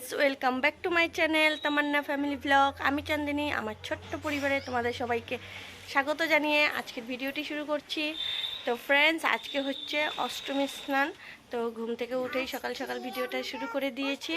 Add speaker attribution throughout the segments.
Speaker 1: Friends welcome back to my channel Tamanna family blog আমি চান্দিনী, আমার ছোট্ট পরিবারে তোমাদের সবাইকে স্বাগত জানিয়ে আজকের ভিডিওটি শুরু করছি। তো ফ্রেন্ডস আজকে হচ্ছে অষ্টমী স্নান। তো ঘুম থেকে উঠেই সকাল সকাল ভিডিওটা শুরু করে দিয়েছি।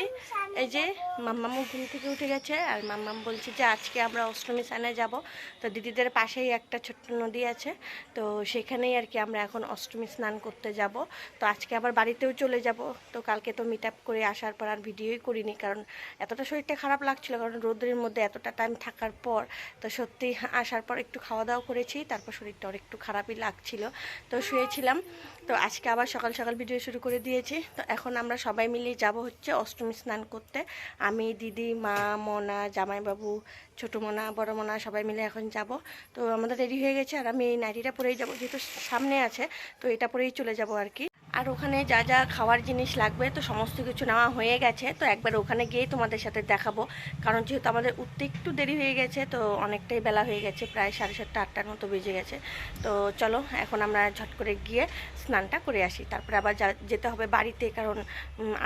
Speaker 1: এই যে মাম্মামও ঘুম থেকে উঠে গেছে আর মাম্মাম বলছে যে আজকে আমরা অষ্টমী স্নানে যাব। তো দিদিদের পাশেই একটা ছোট্ট নদী আছে। তো সেখানেই আর কি আমরা এখন অষ্টমী স্নান করতে যাব। তো আজকে আবার বাড়িতেও চলে যাব। তো কালকে তো মিট আপ করে আসার পর আর ভিডিওই করিনি কারণ এতটা শরীরটা খারাপ লাগছিল কারণ রোদের মধ্যে এতটা টাইম থাকার পর তো সত্যি আসার পর একটু খাওয়া দাওয়া করেছি, তারপর শরীরটা আর একটু খারাপই লাগছিল। তো শুয়েছিলাম। তো আজকে আবার সকাল সকাল ভিডিও শুরু করে দিয়েছি। তো এখন আমরা সবাই মিলে যাব হচ্ছে অষ্টমী স্নান করতে। আমি, দিদি, মা, মনা, জামাইবাবু, ছোটো মোনা, বড় মোনা সবাই মিলে এখন যাব। তো আমাদের রেডি হয়ে গেছে আর আমি এই নাইটিটা পরেই যাব, যেহেতু সামনে আছে, তো এটা পরেই চলে যাব আর কি। আর ওখানে যা যা খাওয়ার জিনিস লাগবে, তো সমস্ত কিছু নেওয়া হয়ে গেছে। তো একবার ওখানে গিয়ে তোমাদের সাথে দেখাবো। কারণ যেহেতু আমাদের উঠতে একটু দেরি হয়ে গেছে, তো অনেকটাই বেলা হয়ে গেছে, প্রায় সাড়ে সাতটা, আটটার মতো বেজে গেছে। তো চলো, এখন আমরা ঝট করে গিয়ে স্নানটা করে আসি। তারপরে আবার যেতে হবে বাড়িতে, কারণ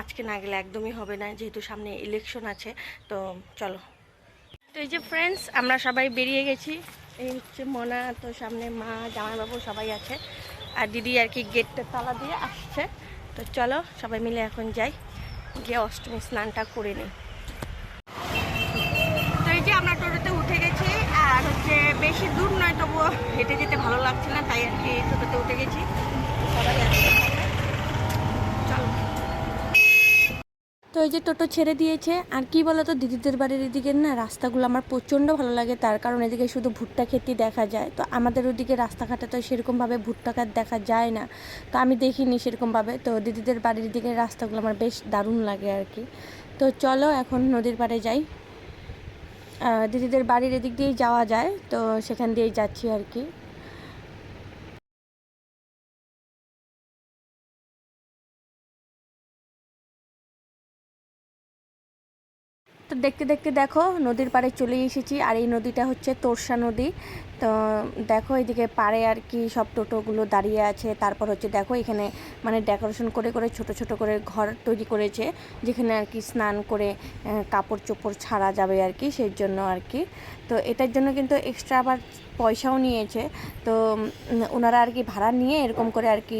Speaker 1: আজকে না গেলে একদমই হবে না, যেহেতু সামনে ইলেকশন আছে। তো চলো। তো এই যে ফ্রেন্ডস আমরা সবাই বেরিয়ে গেছি। এই হচ্ছে মনা, তো সামনে মা, জামাইবাবু সবাই আছে। আর দিদি আর কি গেটটা তালা দিয়ে আসছে। তো চলো সবাই মিলে এখন যাই, গিয়ে অষ্টমী স্নানটা করে নিই। তো এই যে আমরা টোটোতে উঠে গেছি, আর হচ্ছে বেশি দূর নয়, তবুও হেঁটে যেতে ভালো লাগছে না, তাই আর কি টোটোতে উঠে গেছি। সবাই আছে চলো তো এই যে টোটো ছেড়ে দিয়েছে। আর কি বলতো, দিদিদের বাড়ির এদিকে না রাস্তাগুলো আমার প্রচণ্ড ভালো লাগে। তার কারণ এদিকে শুধু ভুট্টা খেতে দেখা যায়। তো আমাদের ওদিকে রাস্তাঘাটে তো সেরকমভাবে ভুট্টা খাত দেখা যায় না। তো আমি দেখিনি সেরকমভাবে। তো দিদিদের বাড়ির দিকে রাস্তাগুলো আমার বেশ দারুণ লাগে আর কি। তো চলো এখন নদীর পাড়ে যাই। দিদিদের বাড়ির এদিক দিয়েই যাওয়া যায়। তো সেখান দিয়েই যাচ্ছি আর কি। তো দেখতে দেখতে দেখো, নদীর পাড়ে চলে এসেছি। আর এই নদীটা হচ্ছে তোরসা নদী। তো দেখো, এদিকে পাড়ে আর কি সব টোটোগুলো দাঁড়িয়ে আছে। তারপর হচ্ছে দেখো, এখানে মানে ডেকোরেশন করে করে ছোট ছোট করে ঘর তৈরি করেছে, যেখানে আর কি স্নান করে কাপড় চোপড় ছাড়া যাবে আর কি, সেই জন্য আর কি। তো এটার জন্য কিন্তু এক্সট্রা আবার পয়সাও নিয়েছে। তো ওনারা আর কি ভাড়া নিয়ে এরকম করে আর কি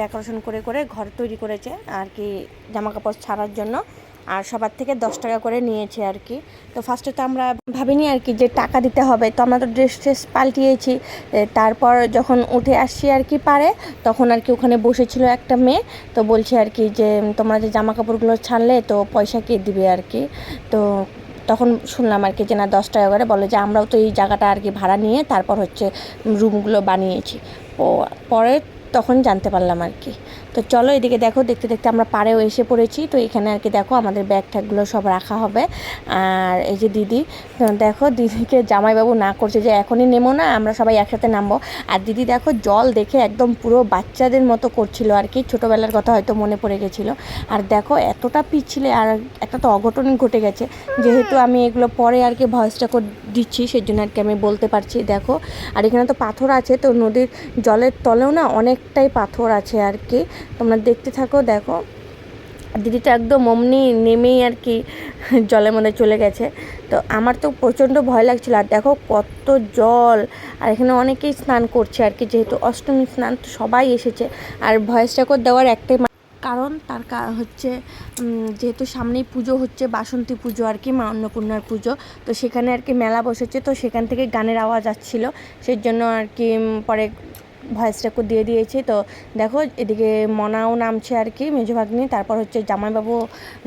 Speaker 1: ডেকোরেশন করে করে ঘর তৈরি করেছে আর কি জামা কাপড় ছাড়ার জন্য। আর সবার থেকে দশ টাকা করে নিয়েছে আর কি। তো ফার্স্টে তো আমরা ভাবিনি আর কি যে টাকা দিতে হবে। তো আমরা তো ড্রেস ট্রেস পাল্টিয়েছি। তারপর যখন উঠে আসছি আর কি পারে, তখন আর কি ওখানে বসেছিল একটা মেয়ে। তো বলছে আর কি যে, তোমরা যে জামা কাপড়গুলো ছাড়লে, তো পয়সা কে দিবে আর কি? তো তখন শুনলাম আর কি যে, না, দশ টাকা করে। বলে যে, আমরাও তো এই জায়গাটা আর কি ভাড়া নিয়ে তারপর হচ্ছে রুমগুলো বানিয়েছি। ও, পরে তখন জানতে পারলাম আর কি। তো চলো এদিকে দেখো, দেখতে দেখতে আমরা পাড়েও এসে পড়েছি। তো এখানে আর কি দেখো, আমাদের ব্যাগ ট্যাগগুলো সব রাখা হবে। আর এই যে দিদি দেখো দিদিকে জামাইবাবু না করছে যে এখনই নেমো না, আমরা সবাই একসাথে নামবো। আর দিদি দেখো জল দেখে একদম পুরো বাচ্চাদের মতো করছিল আর কি, ছোটোবেলার কথা হয়তো মনে পড়ে গেছিল। আর দেখো এতটা পিছলে আর একটা তো অঘটন ঘটে গেছে। যেহেতু আমি এগুলো পরে আর কি ভয়েসটা করে দিচ্ছি সেই জন্য আর কি আমি বলতে পারছি, দেখো। আর এখানে তো পাথর আছে, তো নদীর জলের তলেও না অনেকটাই পাথর আছে আর কি। তোমরা দেখতে থাকো, দেখো। দিদিটা একদম অমনি নেমেই আর কি জলের মধ্যে চলে গেছে। তো আমার তো প্রচণ্ড ভয় লাগছিল, আর দেখো কত জল। আর এখানে অনেকেই স্নান করছে আর কি, যেহেতু অষ্টমী স্নান, তো সবাই এসেছে। আর ভয়েস রেকর্ড দেওয়ার একটাই কারণ তার হচ্ছে যেহেতু সামনেই পুজো হচ্ছে, বাসন্তী পুজো আর কি, মা অন্নপূর্ণার পুজো। তো সেখানে আর কি মেলা বসেছে, তো সেখান থেকে গানের আওয়াজ আসছিল। সেই জন্য আর কি পরে ভয়েস রেকর্ড দিয়ে দিয়েছি। তো দেখো, এদিকে মনাও নামছে আর কি, মেজো ভাগ্নি, তারপর হচ্ছে জামাইবাবু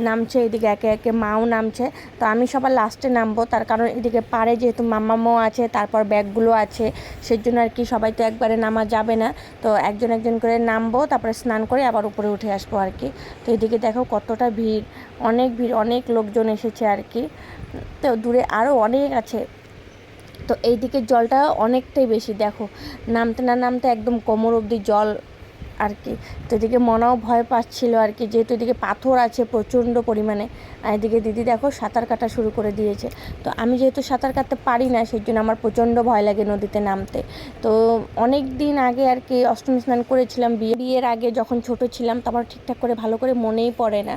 Speaker 1: নামছে, এদিকে একে একে মাও নামছে। তো আমি সবার লাস্টে নামবো, তার কারণ এদিকে পারে যেহেতু মাম্মামও আছে, তারপর ব্যাগগুলো আছে সেই জন্য আর কি সবাই তো একবারে নামা যাবে না। তো একজন একজন করে নামবো, তারপরে স্নান করে আবার উপরে উঠে আসব আর কি। তো এদিকে দেখো কতটা ভিড়, অনেক ভিড়, অনেক লোকজন এসেছে আর কি। তো দূরে আরও অনেক আছে। তো এই দিকের জলটা অনেকটাই বেশি দেখো। নামতে না নামতে একদম কোমর অবধি জল আর কি। তো এদিকে মনাও ভয় পাচ্ছিল আর কি, যেহেতু এদিকে পাথর আছে প্রচণ্ড পরিমাণে। আর এদিকে দিদি দেখো সাঁতার কাটা শুরু করে দিয়েছে। তো আমি যেহেতু সাঁতার কাটতে পারি না সেই জন্য আমার প্রচণ্ড ভয় লাগে নদীতে নামতে। তো অনেক দিন আগে আর কি অষ্টমী স্নান করেছিলাম, বিয়ে বিয়ের আগে যখন ছোট ছিলাম তো আমার ঠিকঠাক করে ভালো করে মনেই পড়ে না।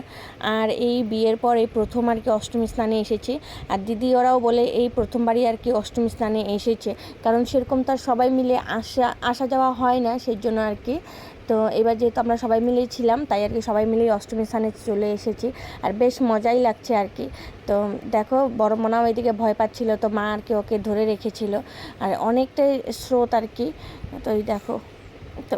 Speaker 1: আর এই বিয়ের পর এই প্রথম আর কি অষ্টমী স্নানে এসেছি। আর দিদি ওরাও বলে এই প্রথমবারই আর কি অষ্টমী স্নানে এসেছে। কারণ সেরকম তার সবাই মিলে আসা আসা যাওয়া হয় না সেই জন্য আর কি তো এবার যেহেতু আমরা সবাই মিলেই ছিলাম, তাই আর কি সবাই মিলেই অষ্টমী স্থানে চলে এসেছি। আর বেশ মজাই লাগছে আর কি। তো দেখো, বড় মনাও এদিকে ভয় পাচ্ছিল, তো মা আর কি ওকে ধরে রেখেছিল। আর অনেকটাই স্রোত আর কি। তো এই দেখো, তো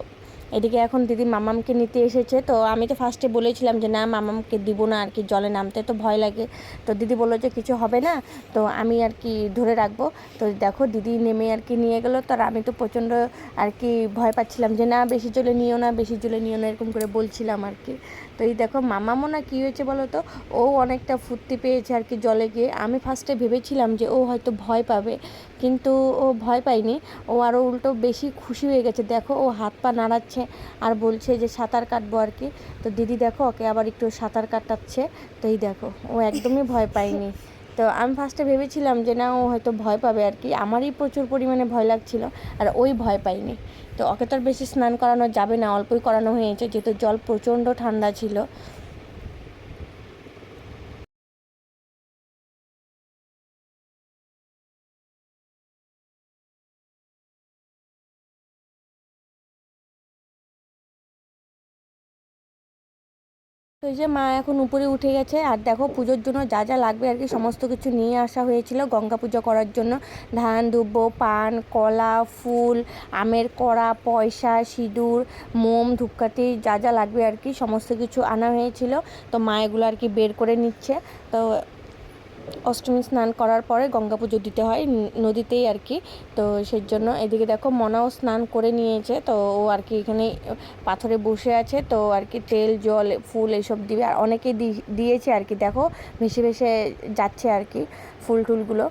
Speaker 1: এদিকে এখন দিদি মামামকে নিতে এসেছে। তো আমি তো ফার্স্টে বলেছিলাম যে, না, মামামকে দিব না আর কি, জলে নামতে। তো ভয় লাগে। তো দিদি বলল যে, কিছু হবে না। তো আমি আর কি ধরে রাখব। তো দেখো, দিদি নেমে আর কি নিয়ে গেলো। তার আমি তো প্রচণ্ড আর কি ভয় পাচ্ছিলাম যে, না, বেশি জলে নিও না, বেশি জলে নিও না, এরকম করে বলছিলাম আর কি। তো এই দেখো মামামো না কী হয়েছে বলো তো, ও অনেকটা ফুর্তি পেয়েছে আর কি জলে গিয়ে। আমি ফার্স্টে ভেবেছিলাম যে, ও হয়তো ভয় পাবে। কিন্তু ও ভয় পায়নি। ও আরও উল্টো বেশি খুশি হয়ে গেছে। দেখো, ও হাত পা নাড়াচ্ছে আর বলছে যে, সাঁতার কাটবো আর কি। তো দিদি দেখো, ওকে আবার একটু সাঁতার কাটাচ্ছে। তো এই দেখো, ও একদমই ভয় পায়নি। তো আমি ফার্স্টে ভেবেছিলাম যে, না, ও হয়তো ভয় পাবে আর কি। আমারই প্রচুর পরিমাণে ভয় লাগছিল আর ওই ভয় পাইনি তো ওকে তো আর বেশি স্নান করানো যাবে না, অল্পই করানো হয়েছে। যেহেতু জল প্রচণ্ড ঠান্ডা ছিল। তো এই যে মা এখন উপরে উঠে গেছে আর দেখো পুজোর জন্য যা যা লাগবে আর কি, সমস্ত কিছু নিয়ে আসা হয়েছিল গঙ্গা পুজো করার জন্য। ধান, দুব্বো, পান, কলা, ফুল, আমের কড়া, পয়সা, সিঁদুর, মোম, ধূপকাঠি যা যা লাগবে আর কি, সমস্ত কিছু আনা হয়েছিল। তো মা এগুলো আর কি বের করে নিচ্ছে। তো অষ্টমী স্নান করার পরে গঙ্গা পুজো দিতে হয় নদীতেই আর কি। তো সেই জন্য এদিকে দেখো মনাও স্নান করে নিয়েছে, তো ও আর কি এখানে পাথরে বসে আছে, তো আর কি তেল, জল, ফুল এইসব দিবে। আর অনেকেই দিয়েছে আর কি, দেখো ভেসে ভেসে যাচ্ছে আর কি ফুল টুলগুলো।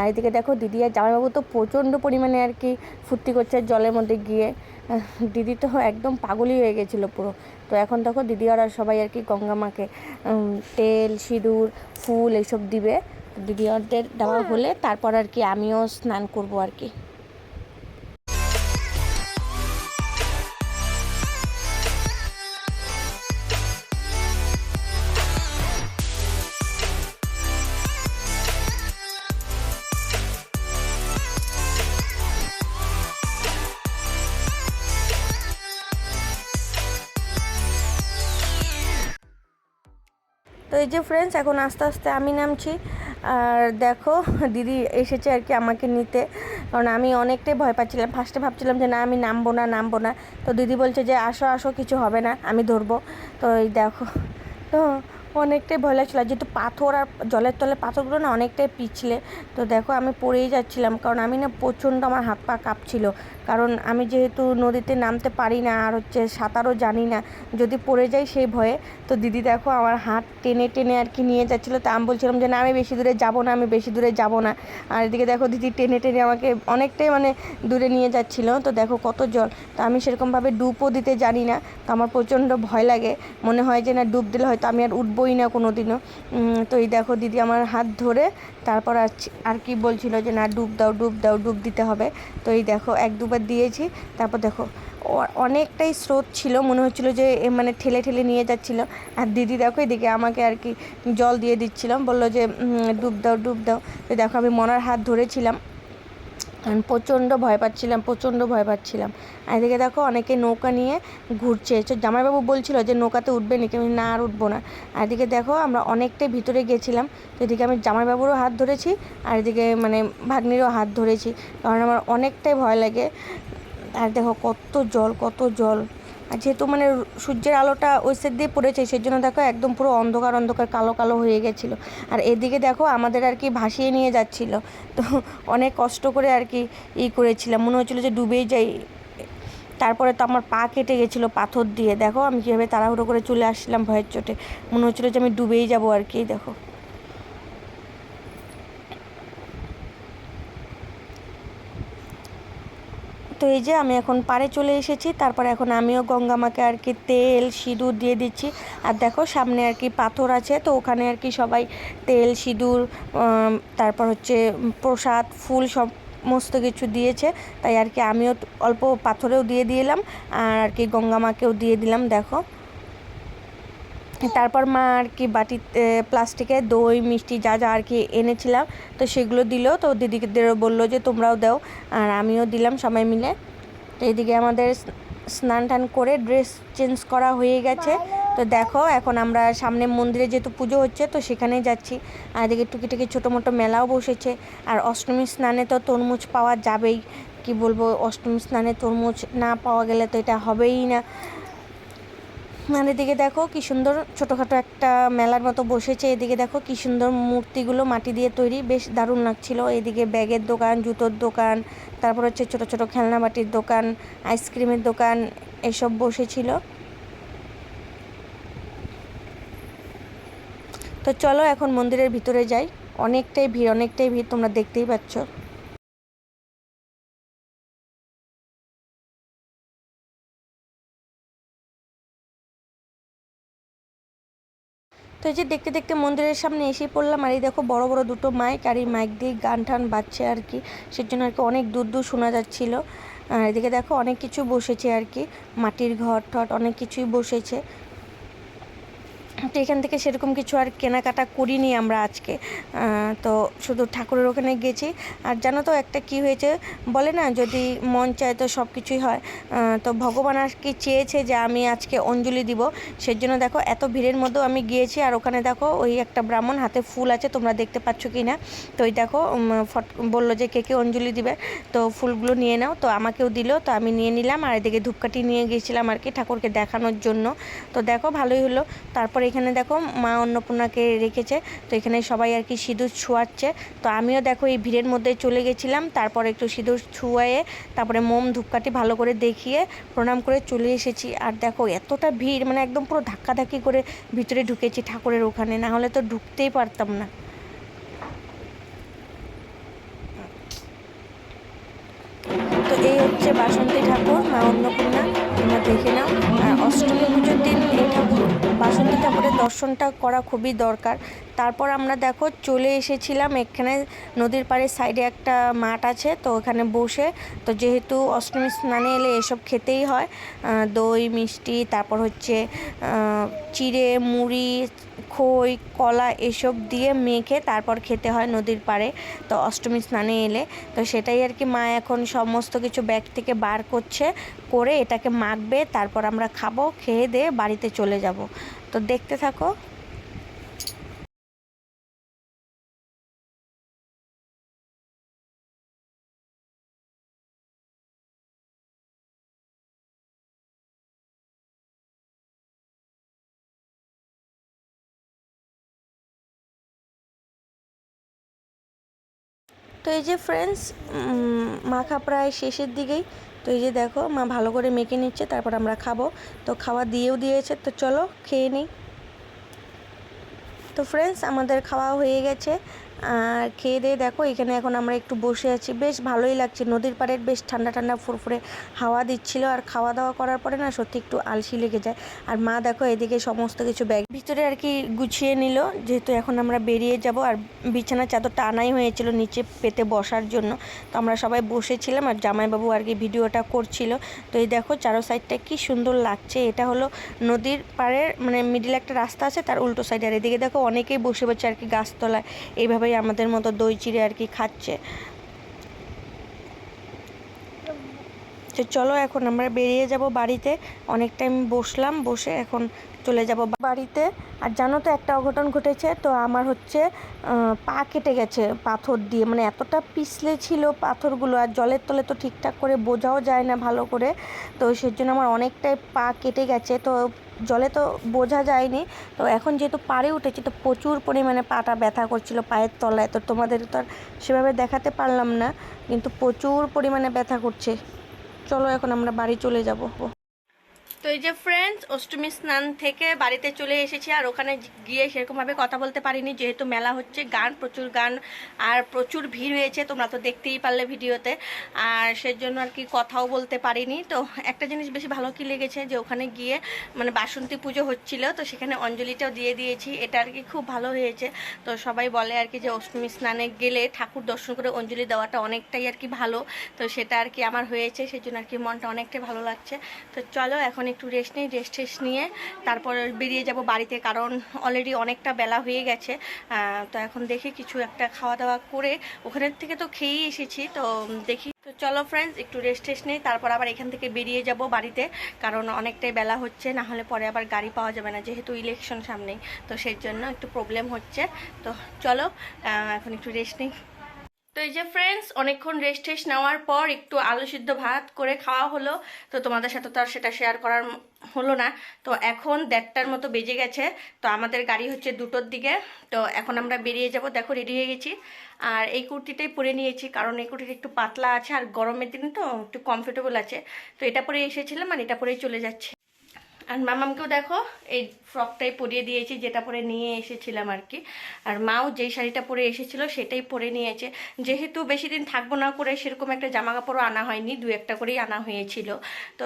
Speaker 1: আর এদিকে দেখো দিদি আর জামাইবাবু তো প্রচণ্ড পরিমাণে আর কি ফুর্তি করছে জলের মধ্যে গিয়ে। দিদি তো একদম পাগলই হয়ে গেছিল পুরো। তো এখন দেখো দিদি আর সবাই আর কি গঙ্গা মাকে তেল, সিঁদুর, ফুল এইসব দিবে। দিদি ওদের দেওয়া হলে তারপর আর কি আমিও স্নান করব আর কি। এই যে ফ্রেন্ডস এখন আস্তে আস্তে আমি নামছি। আর দেখো, দিদি এসেছে আর কি আমাকে নিতে। কারণ আমি অনেকটাই ভয় পাচ্ছিলাম। ফার্স্টে ভাবছিলাম যে না, আমি নামবো না নামবো না। তো দিদি বলছে যে, আসো আসো, কিছু হবে না, আমি ধরবো। তো এই দেখো, তো অনেকটাই ভয় লাগছিল। যেহেতু পাথর আর জলের তলে পাথরগুলো না অনেকটাই পিছলে, তো দেখো আমি পড়েই যাচ্ছিলাম। কারণ আমি না প্রচণ্ড আমার হাত পা কাঁপছিল। কারণ আমি যেহেতু নদীতে নামতে পারি না, আর হচ্ছে সাঁতারও জানি না, যদি পড়ে যাই সেই ভয়ে, তো দিদি দেখো আমার হাত টেনে টেনে আর কি নিয়ে যাচ্ছিল। তা আমি বলছিলাম যে, না, আমি বেশি দূরে যাব না, আমি বেশি দূরে যাব না। আর এদিকে দেখো দিদি টেনে টেনে আমাকে অনেকটাই মানে দূরে নিয়ে যাচ্ছিল। তো দেখো কত জল। তো আমি সেরকমভাবে ডুবও দিতে জানি না। তো আমার প্রচণ্ড ভয় লাগে। মনে হয় যে, না, ডুব দিলে হয়তো আমি আর উঠবোই না কোনো দিনও তো এই দেখো দিদি আমার হাত ধরে, তারপর আর কি বলছিল যে, না, ডুব দাও ডুব দাও, ডুব দিতে হবে। তো এই দেখো এক দুবার দিয়েছি, তারপর দেখো অনেকটাই স্রোত ছিল, মনে হচ্ছিল যে মানে ঠেলে ঠেলে নিয়ে যাচ্ছিল। আর দিদি দেখো এদিকে আমাকে আর কি জল দিয়ে দিচ্ছিলাম বলল যে ডুব দাও ডুব দাও। তো দেখো আমি মনার হাত ধরেছিলাম। প্রচণ্ড ভয় পাচ্ছিলাম, প্রচণ্ড ভয় পাচ্ছিলাম। আর এদিকে দেখো অনেকে নৌকা নিয়ে ঘুরছে। তো জামাইবাবু বলছিল যে নৌকাতে উঠবে নাকি? আমি না, আর উঠবো না। আর এদিকে দেখো আমরা অনেকটাই ভিতরে গেছিলাম। তো এদিকে আমি জামাইবাবুরও হাত ধরেছি আর এদিকে মানে ভাগ্নিরও হাত ধরেছি। কারণ আমার অনেকটাই ভয় লাগে। আর দেখো কত জল কত জল। আর যেহেতু মানে সূর্যের আলোটা ওই সাইড দিয়ে পড়েছে, সেই জন্য দেখো একদম পুরো অন্ধকার অন্ধকার, কালো কালো হয়ে গেছিল। আর এদিকে দেখো আমাদের আর কি ভাসিয়ে নিয়ে যাচ্ছিল। তো অনেক কষ্ট করে আর কি ই করেছিলাম। মনে হচ্ছিল যে ডুবেই যাই। তারপরে তো আমার পা কেটে গেছিল পাথর দিয়ে। দেখো আমি কীভাবে তাড়াহুড়ো করে চলে আসছিলাম ভয়ের চোটে। মনে হচ্ছিল যে আমি ডুবেই যাব আর কি, দেখো। তো এই যে আমি এখন পাড়ে চলে এসেছি, তারপর এখন আমিও গঙ্গা মাকে আর কি তেল, সিঁদুর দিয়ে দিচ্ছি। আর দেখো সামনে আর কি পাথর আছে, তো ওখানে আর কি সবাই তেল, সিঁদুর তারপর হচ্ছে প্রসাদ, ফুল সব সমস্ত কিছু দিয়েছে। তাই আর কি আমিও অল্প পাথরেও দিয়ে দিলাম, আর আর কি গঙ্গা মাকেও দিয়ে দিলাম, দেখো। তারপর মা আর কি বাটিতে প্লাস্টিকে দই, মিষ্টি যা যা আর কি এনেছিলাম, তো সেগুলো দিল। তো দিদিদেরও বলল যে, তোমরাও দাও। আর আমিও দিলাম সবাই মিলে। তো এদিকে আমাদের স্নান টান করে ড্রেস চেঞ্জ করা হয়ে গেছে। তো দেখো, এখন আমরা সামনে মন্দিরে যেহেতু পুজো হচ্ছে, তো সেখানেই যাচ্ছি। আর এদিকে টুকিটুকি ছোটো মোটো মেলাও বসেছে। আর অষ্টমী স্নানে তো তরমুজ পাওয়া যাবেই। কি বলব, অষ্টমী স্নানে তরমুজ না পাওয়া গেলে তো এটা হবেই না। মানে এদিকে দেখো কি সুন্দর ছোটোখাটো একটা মেলার মতো বসেছে। এদিকে দেখো কি সুন্দর মূর্তিগুলো মাটি দিয়ে তৈরি। বেশ দারুণ লাগছিল। এদিকে ব্যাগের দোকান, জুতোর দোকান, তারপর হচ্ছে ছোট ছোট খেলনা বাটির দোকান, আইসক্রিমের দোকান এসব বসেছিল। তো চলো এখন মন্দিরের ভিতরে যাই। অনেকটাই ভিড় অনেকটাই ভিড় তোমরা দেখতেই পাচ্ছ। তো এই যে দেখতে দেখতে মন্দিরের সামনে এসে পড়লাম, আর এই দেখো বড় বড় দুটো মাইক, আর এই মাইক দিয়ে গান টান বাজছে আর কি। সেজন্য আর কি অনেক দূর দূর শোনা যাচ্ছিল। আর এদিকে দেখো অনেক কিছু বসেছে আর কি। মাটির ঘর টট অনেক কিছুই বসেছে। তো এখান থেকে সেরকম কিছু আর কেনাকাটা করিনি আমরা আজকে। তো শুধু ঠাকুরের ওখানে গেছি। আর জানো তো একটা কি হয়েছে? বলে না, যদি মন চায় তো সব কিছুই হয়। তো ভগবান আর কি চেয়েছে যে আমি আজকে অঞ্জলি দিব। সেই জন্য দেখো, এত ভিড়ের মধ্যেও আমি গিয়েছি। আর ওখানে দেখো, ওই একটা ব্রাহ্মণ হাতে ফুল আছে, তোমরা দেখতে পাচ্ছ কি না তো ওই দেখো ফট, বলল যে কে কে অঞ্জলি দিবে? তো ফুলগুলো নিয়ে নাও। তো আমাকেও দিল, তো আমি নিয়ে নিলাম। আর এদিকে ধূপকাঠি নিয়ে গিয়েছিলাম আর কি ঠাকুরকে দেখানোর জন্য। তো দেখো, ভালোই হলো। তারপর এখানে দেখো মা অন্নপূর্ণাকে রেখেছে, তো এখানে সবাই আর কি সিঁদুর ছোঁয়াচ্ছে। তো আমিও দেখো এই ভিড়ের মধ্যে চলে গেছিলাম, তারপর একটু সিঁদুর ছুঁয়ে তারপরে মোম ধূপকাঠি ভালো করে দেখিয়ে প্রণাম করে চলে এসেছি। আর দেখো এতটা ভিড় মানে একদম পুরো ধাক্কাধাক্কি করে ভিতরে ঢুকেছি ঠাকুরের ওখানে, না হলে তো ঢুকতেই পারতাম না। তো এই হচ্ছে বাসন্তী ঠাকুর, মা অন্নপূর্ণা, তোমরা দেখে নাও। আর অষ্টমী পুজোর দিন ঠাকুর ঠাকুরের দর্শনটা করা খুবই দরকার। তারপর আমরা দেখো চলে এসেছিলাম, এখানে নদীর পাড়ের সাইডে একটা মাঠ আছে, তো ওখানে বসে, তো যেহেতু অষ্টমী স্নানে এলে এসব খেতেই হয় দই, মিষ্টি, তারপর হচ্ছে চিড়ে, মুড়ি, খই, কলা এসব দিয়ে মেখে তারপর খেতে হয় নদীর পাড়ে, তো অষ্টমী স্নানে এলে, তো সেটাই আর কি মা এখন সমস্ত কিছু ব্যাগ থেকে বার করছে, করে এটাকে মাখবে, তারপর আমরা খাব, খেয়ে দিয়ে বাড়িতে চলে যাব। তো দেখতে থাকো। তো এই যে ফ্রেন্ডস মাখা প্রায় শেষের দিকেই। তো এই যে দেখো, মা ভালো করে মেখে নিচ্ছে, তারপর আমরা খাব। তো খাওয়া দিয়েও দিয়েছে, তো চলো খেয়ে নিই। তো ফ্রেন্ডস আমাদের খাওয়া হয়ে গেছে। আর খেয়ে দিয়ে দেখো, এখানে এখন আমরা একটু বসে আছি। বেশ ভালোই লাগছে। নদীর পাড়ের বেশ ঠান্ডা ঠান্ডা ফুরফুরে হাওয়া দিচ্ছিল। আর খাওয়া দাওয়া করার পরে না সত্যি একটু আলসি লেগে যায়। আর মা দেখো, এদিকে সমস্ত কিছু ব্যাগ ভিতরে আর কি গুছিয়ে নিল। যেহেতু এখন আমরা বেরিয়ে যাব আর বিছানার চাদরটা আনাই হয়েছিল নিচে পেতে বসার জন্য। তো আমরা সবাই বসেছিলাম আর জামাইবাবু আর কি ভিডিওটা করছিল। তো এই দেখো, চারো সাইডটা কি সুন্দর লাগছে। এটা হলো নদীর পাড়ের মানে মিডিল একটা রাস্তা আছে, তার উল্টো সাইডে আর এদিকে দেখো, অনেকেই বসে বসে আর কি গাছতলায়। এইভাবেই আমাদের মতো দই চিড়ে আর কি খাচ্ছে। তো চলো এখন আমরা বেরিয়ে যাব বাড়িতে। অনেক টাইম বসলাম, বসে এখন চলে যাব বাড়িতে। আর জানো তো একটা অঘটন ঘটেছে, তো আমার হচ্ছে পা কেটে গেছে পাথর দিয়ে। মানে এতটা পিছলে ছিল পাথরগুলো আর জলের তলে তো ঠিকঠাক করে বোঝাও যায় না ভালো করে। তো সেই জন্য আমার অনেকটাই পা কেটে গেছে, তো জলে তো বোঝা যায়নি। তো এখন যেহেতু পাড়ে উঠেছি, তো প্রচুর পরিমাণে পাটা ব্যথা করছিল পায়ের তলায়। তো তোমাদের তো আর সেভাবে দেখাতে পারলাম না, কিন্তু প্রচুর পরিমাণে ব্যথা করছে। চলো এখন আমরা বাড়ি চলে যাব। তো এই যে ফ্রেন্ডস অষ্টমী স্নান থেকে বাড়িতে চলে এসেছি আর ওখানে গিয়ে সেরকমভাবে কথা বলতে পারিনি। যেহেতু মেলা হচ্ছে, গান, প্রচুর গান আর প্রচুর ভিড় হয়েছে, তোমরা তো দেখতেই পারলে ভিডিওতে। আর সেজন্য আর কি কথাও বলতে পারিনি। তো একটা জিনিস বেশি ভালো কি লেগেছে যে ওখানে গিয়ে মানে বাসন্তী পুজো হচ্ছিল, তো সেখানে অঞ্জলিটাও দিয়ে দিয়েছি। এটা আর কি খুব ভালো হয়েছে। তো সবাই বলে আর কি যে অষ্টমী স্নানে গেলে ঠাকুর দর্শন করে অঞ্জলি দেওয়াটা অনেকটাই আর কি ভালো। তো সেটা আর কি আমার হয়েছে, সেজন্য আর কি মনটা অনেকটাই ভালো লাগছে। তো চলো এখন একটু রেস্ট নিই রেস্ট টেস্ট নিয়ে তারপর বেরিয়ে যাব বাড়িতে কারণ অলরেডি অনেকটা বেলা হয়ে গেছে। তো এখন দেখি কিছু একটা খাওয়া দাওয়া করে ওখানের থেকে তো খেয়েই এসেছি, তো দেখি। তো চলো ফ্রেন্ডস একটু রেস্ট টেস্ট নেই, তারপর আবার এখান থেকে বেরিয়ে যাব বাড়িতে কারণ অনেকটাই বেলা হচ্ছে, না হলে পরে আবার গাড়ি পাওয়া যাবে না, যেহেতু ইলেকশন সামনেই, তো সেই জন্য একটু প্রবলেম হচ্ছে। তো চলো এখন একটু রেস্ট নিই। তো এই যে ফ্রেন্ডস অনেকক্ষণ রেস্ট টেস্ট নেওয়ার পর একটু আলু সিদ্ধ ভাত করে খাওয়া হলো। তো তোমাদের সাথে তো আর সেটা শেয়ার করার হলো না। তো এখন দেড়টার মতো বেজে গেছে। তো আমাদের গাড়ি হচ্ছে দুটোর দিকে। তো এখন আমরা বেরিয়ে যাব। দেখো রেডি হয়ে গেছি। আর এই কুর্তিটাই পরে নিয়েছি। কারণ এই কুর্তিটা একটু পাতলা আছে আর গরমের দিন তো একটু কমফোর্টেবল আছে। তো এটা পরে এসেছিলাম আর এটা পরেই চলে যাচ্ছে। আর মামামকেও দেখো, এই ফ্রকটাই পরিয়ে দিয়েছি, যেটা পরে নিয়ে এসেছিলাম আর কি। আর মাও যেই শাড়িটা পরে এসেছিল, সেটাই পরে নিয়েছে। যেহেতু বেশি দিন থাকব না করে সেরকম একটা জামা কাপড়ও আনা হয়নি, দু একটা করেই আনা হয়েছিল। তো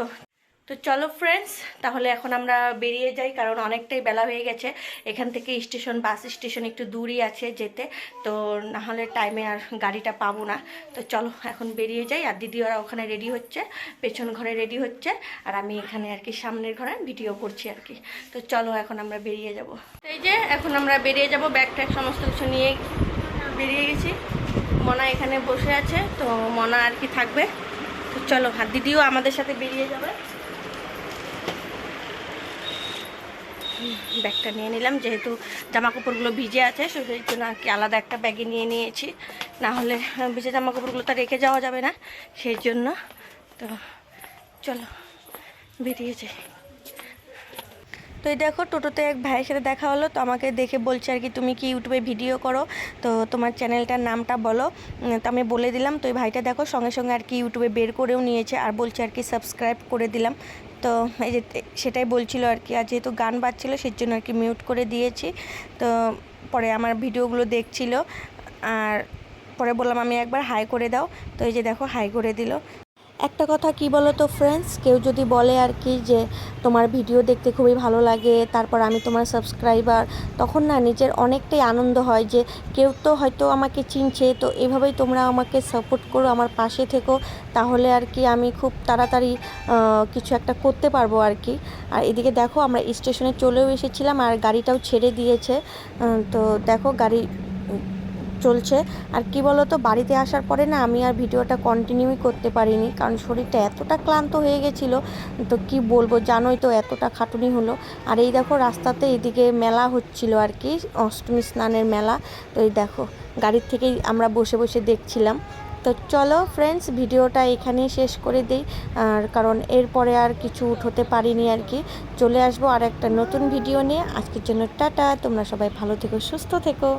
Speaker 1: তো চলো ফ্রেন্ডস তাহলে এখন আমরা বেরিয়ে যাই, কারণ অনেকটাই বেলা হয়ে গেছে। এখান থেকে স্টেশন বাস স্টেশন একটু দূরই আছে যেতে, তো না হলে টাইমে আর গাড়িটা পাবো না। তো চলো এখন বেরিয়ে যাই, আর দিদি ওরা ওখানে রেডি হচ্ছে, পেছন ঘরে রেডি হচ্ছে, আর আমি এখানে আর কি সামনের ঘরে ভিডিও করছি আর কি। তো চলো এখন আমরা বেরিয়ে যাব। এই যে, এখন আমরা বেরিয়ে যাব ব্যাগ ট্যাগ সমস্ত কিছু নিয়ে বেরিয়ে গেছি। মনা এখানে বসে আছে, তো মনা আর কি থাকবে। তো চলো, আর দিদিও আমাদের সাথে বেরিয়ে যাবে। ব্যাগটা নিয়ে নিলাম, যেহেতু জামা কাপড়গুলো ভিজে আছে সেই জন্য আর কি আলাদা একটা ব্যাগে নিয়ে নিয়েছি। না হলে ভিজে জামা কাপড়গুলো তো রেখে যাওয়া যাবে না, সেই জন্য তো চলো, বেরিয়ে যাই। তো এই দেখো, টোটোতে এক ভাইয়ের সাথে দেখা হলো, তো আমাকে দেখে বলছে আর কি, তুমি কি ইউটিউবে ভিডিও করো? তো তোমার চ্যানেলটার নামটা বলো। তো আমি বলে দিলাম, তো এই ভাইটা দেখো, সঙ্গে সঙ্গে আর কি ইউটিউবে বের করেও নিয়েছে, আর বলছে আর কি, সাবস্ক্রাইব করে দিলাম। তো এই যে সেটাই বলছিল আর কি। আর যেহেতু গান বাজছিল সেই জন্য আর কি মিউট করে দিয়েছি। তো পরে আমার ভিডিওগুলো দেখছিল। আর পরে বললাম, আমি একবার হাই করে দাও। তো এই যে দেখো হাই করে দিল। একটা কথা কি বলো তো ফ্রেন্ডস কেউ যদি বলে আর কি যে, তোমার ভিডিও দেখতে খুবই ভালো লাগে, তারপর আমি তোমার সাবস্ক্রাইবার তখন না নিজের অনেকটাই আনন্দ হয় যে, কেউ তো হয়তো আমাকে চিনছে, তো এভাবেই তোমরা আমাকে সাপোর্ট করো, আমার পাশে থেকো, তাহলে আর কি আমি খুব তাড়াতাড়ি কিছু একটা করতে পারব আর কি। আর এদিকে দেখো, আমরা স্টেশনে চলেও এসেছিলাম আর গাড়িটাও ছেড়ে দিয়েছে। তো দেখো, গাড়ি চলছে। আর কি বলো তো বাড়িতে আসার পরে না আমি আর ভিডিওটা কন্টিনিউই করতে পারিনি। কারণ শরীরটা এতটা ক্লান্ত হয়ে গেছিল, তো কি বলব জানোই তো এতটা খাটুনি হলো। আর এই দেখো রাস্তাতে এদিকে মেলা হচ্ছিল আর কি, অষ্টমী স্নানের মেলা। তো এই দেখো, গাড়ির থেকেই আমরা বসে বসে দেখছিলাম। তো চলো ফ্রেন্ডস ভিডিওটা এখানেই শেষ করে দিই। আর কারণ এরপরে আর কিছু উঠোতে পারিনি আর কি। চলে আসব আর একটা নতুন ভিডিও নিয়ে। আজকের জন্য টাটা, তোমরা সবাই ভালো থেকো, সুস্থ থেকো।